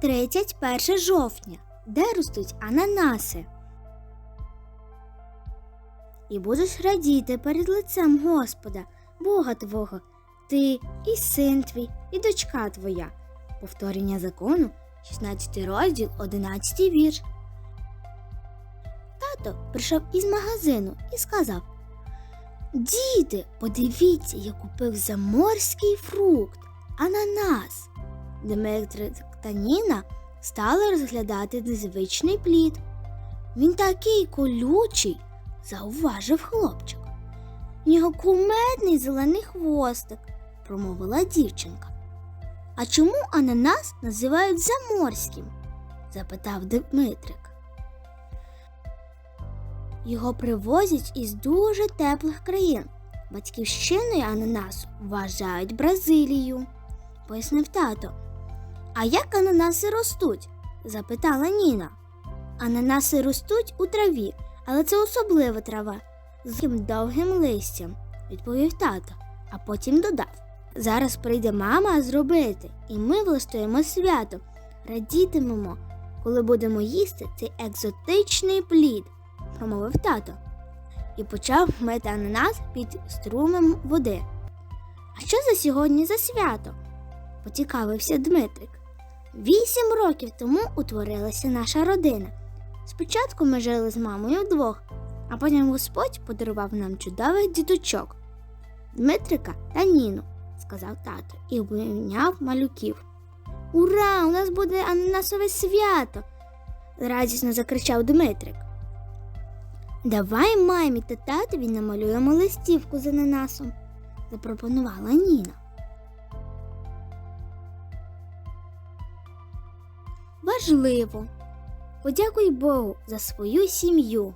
31 жовтня, де ростуть ананаси. І будеш радіти перед лицем Господа, Бога Твого, ти і син твій, і дочка твоя. Повторення закону, 16 розділ, 11 вірш. Тато прийшов із магазину і сказав: Діти, подивіться, я купив заморський фрукт, ананас. Дмитрик та стали розглядати незвичний плід. Він такий колючий, зауважив хлопчик. В нього кумедний зелений хвостик, промовила дівчинка. А чому ананас називають заморським? запитав Дмитрик. Його привозять із дуже теплих країн. Батьківщиною ананасу вважають Бразилію, пояснив тато. А як ананаси ростуть? запитала Ніна. Ананаси ростуть у траві, але це особлива трава з довгим листям, відповів тато, а потім додав. Зараз прийде мама зробити, і ми влаштуємо свято, радітимемо, коли будемо їсти цей екзотичний плід, промовив тато, і почав мити ананас під струмом води. А що за сьогодні за свято? поцікавився Дмитрик. Вісім років тому утворилася наша родина. Спочатку ми жили з мамою вдвох, а потім Господь подарував нам чудових діточок Дмитрика та Ніну, сказав тато і обійняв малюків. Ура! У нас буде ананасове свято! радісно закричав Дмитрик. Давай мамі та татові намалюємо листівку з ананасом, запропонувала Ніна. Важливо. Подякуй Богу за свою сім'ю.